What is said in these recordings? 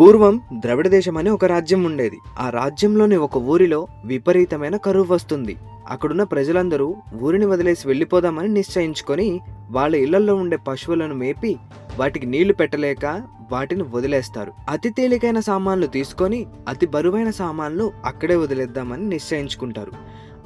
పూర్వం ద్రవిడ దేశం అనే ఒక రాజ్యం ఉండేది. ఆ రాజ్యంలోని ఒక ఊరిలో విపరీతమైన కరువు వస్తుంది. అక్కడున్న ప్రజలందరూ ఊరిని వదిలేసి వెళ్ళిపోదామని నిశ్చయించుకొని వాళ్ళ ఇళ్ళలో ఉండే పశువులను మేపి వాటికి నీళ్ళు పెట్టలేక వాటిని వదిలేస్తారు. అతి తేలికైన సామాన్లు తీసుకొని అతి బరువైన సామాన్లు అక్కడే వదిలేద్దామని నిశ్చయించుకుంటారు.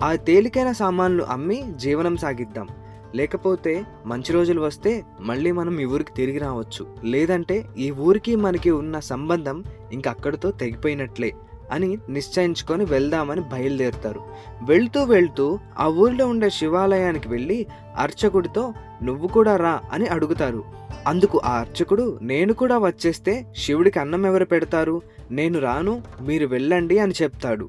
ఆ తేలికైన సామాన్లు అమ్మి జీవనం సాగిద్దాం. లేకపోతే మంచి రోజులు వస్తే మళ్ళీ మనం ఈ ఊరికి తిరిగి రావచ్చు. లేదంటే ఈ ఊరికి మనకి ఉన్న సంబంధం ఇంక అక్కడితో తెగిపోయినట్లే అని నిశ్చయించుకొని వెళ్దామని బయలుదేరుతారు. వెళ్తూ వెళ్తూ ఆ ఊరిలో ఉండే శివాలయానికి వెళ్ళి అర్చకుడితో నువ్వు కూడా రా అని అడుగుతారు. అందుకు ఆ అర్చకుడు నేను కూడా వచ్చేస్తే శివుడికి అన్నం ఎవరు పెడతారు? నేను రాను మీరు వెళ్ళండి అని చెప్తాడు.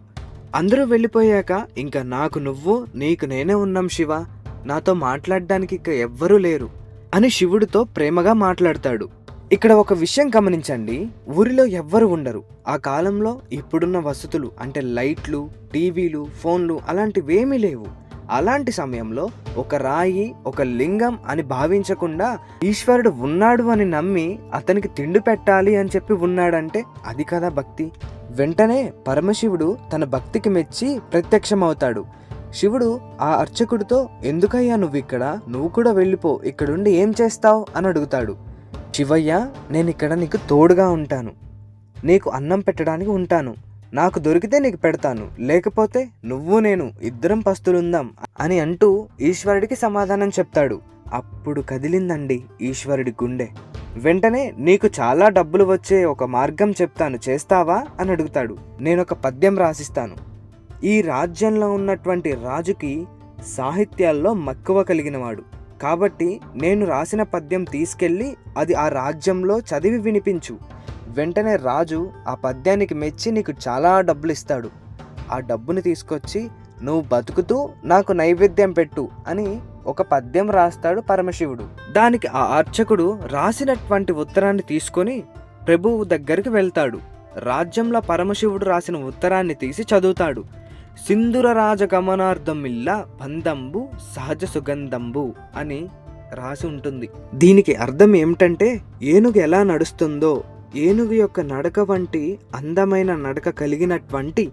అందరూ వెళ్ళిపోయాక ఇంకా నాకు నువ్వు నీకు నేనే ఉన్నాం శివ నాతో మాట్లాడడానికి ఇక ఎవ్వరూ లేరు అని శివుడితో ప్రేమగా మాట్లాడతాడు. ఇక్కడ ఒక విషయం గమనించండి. ఊరిలో ఎవ్వరు ఉండరు. ఆ కాలంలో ఇప్పుడున్న వసతులు అంటే లైట్లు టీవీలు ఫోన్లు అలాంటివేమీ లేవు. అలాంటి సమయంలో ఒక రాయి ఒక లింగం అని భావించకుండా ఈశ్వరుడు ఉన్నాడు అని నమ్మి అతనికి తిండి పెట్టాలి అని చెప్పి ఉన్నాడంటే అది కదా భక్తి. వెంటనే పరమశివుడు తన భక్తికి మెచ్చి ప్రత్యక్షమవుతాడు. శివుడు ఆ అర్చకుడితో ఎందుకయ్యా నువ్వు ఇక్కడ నువ్వు కూడా వెళ్ళిపో ఇక్కడుండి ఏం చేస్తావు? అని అడుగుతాడు. శివయ్య నేను ఇక్కడ నీకు తోడుగా ఉంటాను. నీకు అన్నం పెట్టడానికి ఉంటాను. నాకు దొరికితే నీకు పెడతాను. లేకపోతే నువ్వు నేను ఇద్దరం పస్తులుందాం అని అంటూ ఈశ్వరుడికి సమాధానం చెప్తాడు. అప్పుడు కదిలిందండి ఈశ్వరుడి గుండె. వెంటనే నీకు చాలా డబ్బులు వచ్చే ఒక మార్గం చెప్తాను. చేస్తావా? అని అడుగుతాడు. నేను ఒక పద్యం రాసిస్తాను. ఈ రాజ్యంలో ఉన్నటువంటి రాజుకి సాహిత్యాల్లో మక్కువ కలిగినవాడు. కాబట్టి నేను రాసిన పద్యం తీసుకెళ్ళి అది ఆ రాజ్యంలో చదివి వినిపించు. వెంటనే రాజు ఆ పద్యానికి మెచ్చి నీకు చాలా డబ్బులు ఇస్తాడు ఆ డబ్బుని తీసుకొచ్చి నువ్వు బతుకుతూ నాకు నైవేద్యం పెట్టు అని ఒక పద్యం రాస్తాడు పరమశివుడు. దానికి ఆ అర్చకుడు రాసినటువంటి ఉత్తరాన్ని తీసుకొని ప్రభువు దగ్గరికి వెళ్తాడు. రాజ్యంలో పరమశివుడు రాసిన ఉత్తరాన్ని తీసి చదువుతాడు. సింధుర పందంబు సహజ సుగంధంబు అని రాసి ఉంటుంది. దీనికి అర్థం ఏమిటంటే ఏనుగు ఎలా నడుస్తుందో ఏనుగు యొక్క నడక వంటి అందమైన నడక కలిగినటువంటి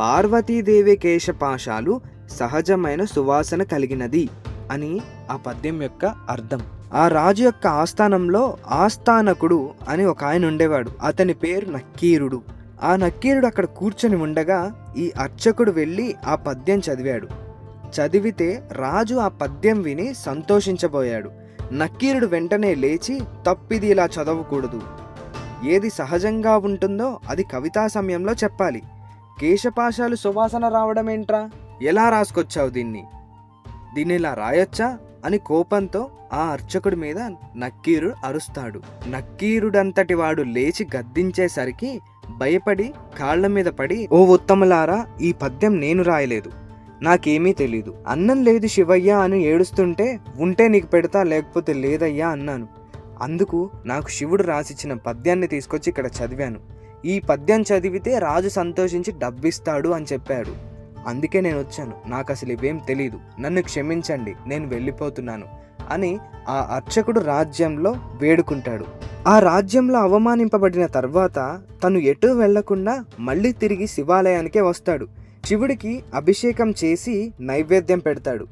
పార్వతీదేవి కేశపాశాలు సహజమైన సువాసన కలిగినది అని ఆ పద్యం యొక్క అర్థం. ఆ రాజు యొక్క ఆస్థానంలో ఆస్థానకుడు అని ఒక ఆయన ఉండేవాడు. అతని పేరు నక్కీరుడు. ఆ నక్కీరుడు అక్కడ కూర్చొని ఉండగా ఈ అర్చకుడు వెళ్ళి ఆ పద్యం చదివాడు. చదివితే రాజు ఆ పద్యం విని సంతోషించబోయాడు. నక్కీరుడు వెంటనే లేచి తప్పిది ఇలా చదవకూడదు. ఏది సహజంగా ఉంటుందో అది కవితా సమయంలో చెప్పాలి. కేశపాశాలు సువాసన రావడం ఏంట్రా ఎలా రాసుకొచ్చావు దీన్ని? దీన్ని ఇలా రాయొచ్చా? అని కోపంతో ఆ అర్చకుడి మీద నక్కీరుడు అరుస్తాడు. నక్కీరుడంతటి వాడు లేచి గద్దించేసరికి భయపడి కాళ్ళ మీద పడి ఓ ఉత్తములారా ఈ పద్యం నేను రాయలేదు. నాకేమీ తెలీదు. అన్నం లేదు శివయ్య అని ఏడుస్తుంటే ఉంటే నీకు పెడతా లేకపోతే లేదయ్యా అన్నాను. అందుకు నాకు శివుడు రాసిచ్చిన పద్యాన్ని తీసుకొచ్చి ఇక్కడ చదివాను. ఈ పద్యం చదివితే రాజు సంతోషించి డబ్బిస్తాడు అని చెప్పాడు. అందుకే నేను వచ్చాను. నాకు అసలు ఇవేం తెలీదు. నన్ను క్షమించండి. నేను వెళ్ళిపోతున్నాను అని ఆ అర్చకుడు రాజ్యంలో వేడుకుంటాడు. ఆ రాజ్యంలో అవమానింపబడిన తర్వాత తను ఎటు వెళ్ళకుండా మళ్ళీ తిరిగి శివాలయానికే వస్తాడు. శివుడికి అభిషేకం చేసి నైవేద్యం పెడతాడు.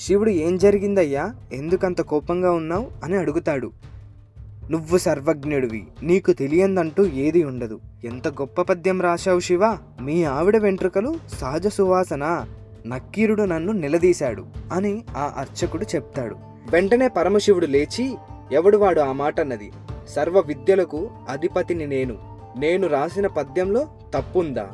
శివుడు ఏం జరిగిందయ్యా? ఎందుకంత కోపంగా ఉన్నావు? అని అడుగుతాడు. నువ్వు సర్వజ్ఞుడివి. నీకు తెలియందంటూ ఏది ఉండదు. ఎంత గొప్ప పద్యం రాశావు శివ! మీ ఆవిడ వెంట్రుకలు సహజ సువాసన. నక్కీరుడు నన్ను నిలదీశాడు అని ఆ అర్చకుడు చెప్తాడు. వెంటనే పరమశివుడు లేచి ఎవడు వాడు ఆ మాట అన్నది సర్వ విద్యలకు అధిపతిని నేను. నేను రాసిన పద్యంలో తప్పుందా?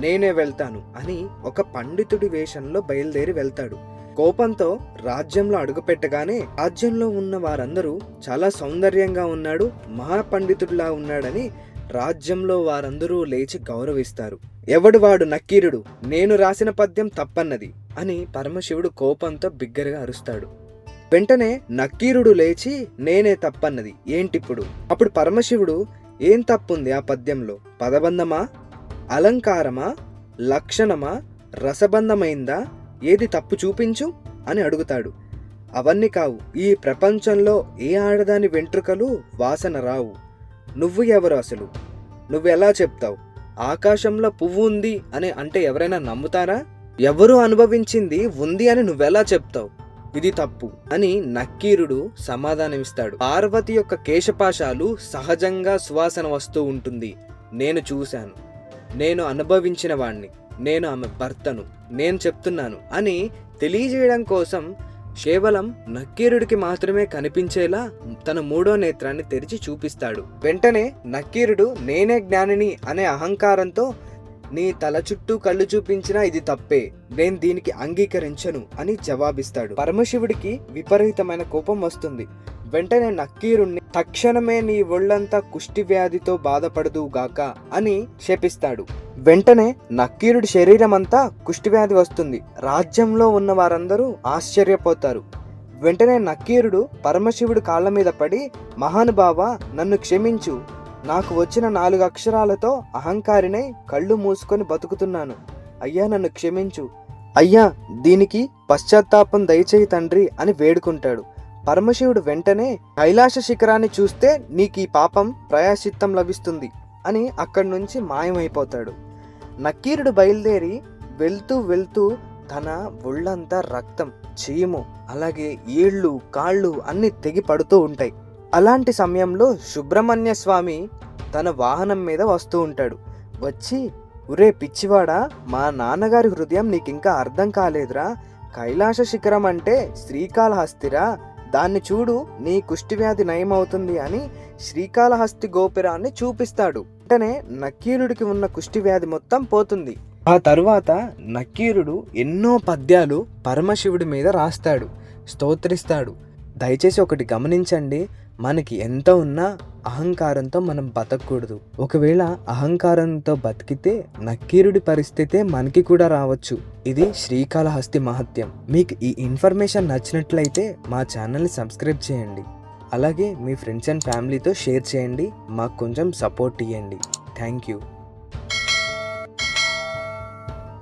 నేనే వెళ్తాను అని ఒక పండితుడి వేషంలో బయలుదేరి వెళ్తాడు. కోపంతో రాజ్యంలో అడుగుపెట్టగానే రాజ్యంలో ఉన్న వారందరూ చాలా సౌందర్యంగా ఉన్నాడు మహాపండితుడిలా ఉన్నాడని రాజ్యంలో వారందరూ లేచి గౌరవిస్తారు. ఎవడు వాడు నక్కీరుడు? నేను రాసిన పద్యం తప్పన్నది అని పరమశివుడు కోపంతో బిగ్గరగా అరుస్తాడు. వెంటనే నక్కీరుడు లేచి నేనే తప్పన్నది. ఏంటిప్పుడు? అప్పుడు పరమశివుడు ఏం తప్పుంది ఆ పద్యంలో? పదబంధమా? అలంకారమా? లక్షణమా? రసబంధమైందా? ఏది తప్పు చూపించు? అని అడుగుతాడు. అవన్నీ కావు. ఈ ప్రపంచంలో ఏ ఆడదాని వెంట్రుకలు వాసన రావు. నువ్వు ఎవరు అసలు? నువ్వెలా చెప్తావు? ఆకాశంలో పువ్వు ఉంది అని అంటే ఎవరైనా నమ్ముతారా? ఎవరు అనుభవించింది ఉంది అని నువ్వెలా చెప్తావు? ఇది తప్పు అని నక్కీరుడు సమాధానమిస్తాడు. పార్వతి యొక్క కేశపాశాలు సహజంగా సువాసన వస్తూ ఉంటుంది. నేను చూశాను. నేను అనుభవించిన వాణ్ణి. నేను ఆమె భర్తను. నేను చెప్తున్నాను అని తెలియజేయడం కోసం కేవలం నక్కీరుడికి మాత్రమే కనిపించేలా తన మూడో నేత్రాన్ని తెరిచి చూపిస్తాడు. వెంటనే నక్కీరుడు నేనే జ్ఞానిని అనే అహంకారంతో నీ తల చుట్టూ కళ్ళు చూపించినా ఇది తప్పే. నేను దీనికి అంగీకరించను అని జవాబిస్తాడు. పరమశివుడికి విపరీతమైన కోపం వస్తుంది. వెంటనే నక్కీరుణ్ణి తక్షణమే నీ ఒళ్ళంతా కుష్టి వ్యాధితో బాధపడదు గాక అని శపిస్తాడు. వెంటనే నక్కీరుడి శరీరం అంతా కుష్టివ్యాధి వస్తుంది. రాజ్యంలో ఉన్న వారందరూ ఆశ్చర్యపోతారు. వెంటనే నక్కీరుడు పరమశివుడు కాళ్ళ మీద పడి మహానుభావ నన్ను క్షమించు. నాకు వచ్చిన నాలుగు అక్షరాలతో అహంకారినై కళ్ళు మూసుకొని బతుకుతున్నాను. అయ్యా నన్ను క్షమించు. అయ్యా దీనికి పశ్చాత్తాపం దయచేయి తండ్రి అని వేడుకుంటాడు. పరమశివుడు వెంటనే కైలాస శిఖరాన్ని చూస్తే నీకు ఈ పాపం ప్రయాశిత్తం లభిస్తుంది అని అక్కడి నుంచి మాయమైపోతాడు. నక్కీరుడు బయలుదేరి వెళ్తూ వెళ్తూ తన ఒళ్ళంతా రక్తం చీము అలాగే ఏళ్ళు కాళ్ళు అన్ని తెగి పడుతూ ఉంటాయి. అలాంటి సమయంలో సుబ్రహ్మణ్య స్వామి తన వాహనం మీద వస్తూ ఉంటాడు. వచ్చి ఒరే పిచ్చివాడా మా నాన్నగారి హృదయం నీకింకా అర్థం కాలేదురా. కైలాస శిఖరం అంటే శ్రీకాళహస్తిరా. దాన్ని చూడు నీ కుష్టివ్యాధి నయమవుతుంది అని శ్రీకాళహస్తి గోపురాన్ని చూపిస్తాడు. వెంటనే నక్కీరుడికి ఉన్న కుష్టివ్యాధి మొత్తం పోతుంది. ఆ తరువాత నక్కీరుడు ఎన్నో పద్యాలు పరమశివుడి మీద రాస్తాడు స్తోత్రిస్తాడు. దయచేసి ఒకటి గమనించండి. మనకి ఎంత ఉన్నా అహంకారంతో మనం బతకూడదు. ఒకవేళ అహంకారంతో బతికితే నక్కీరుడి పరిస్థితే మనకి కూడా రావచ్చు. ఇది శ్రీకాళహస్తి మహత్యం. మీకు ఈ ఇన్ఫర్మేషన్ నచ్చినట్లయితే మా ఛానల్ని సబ్స్క్రైబ్ చేయండి. అలాగే మీ ఫ్రెండ్స్ అండ్ ఫ్యామిలీతో షేర్ చేయండి. మాకు కొంచెం సపోర్ట్ ఇవ్వండి థ్యాంక్ యూ.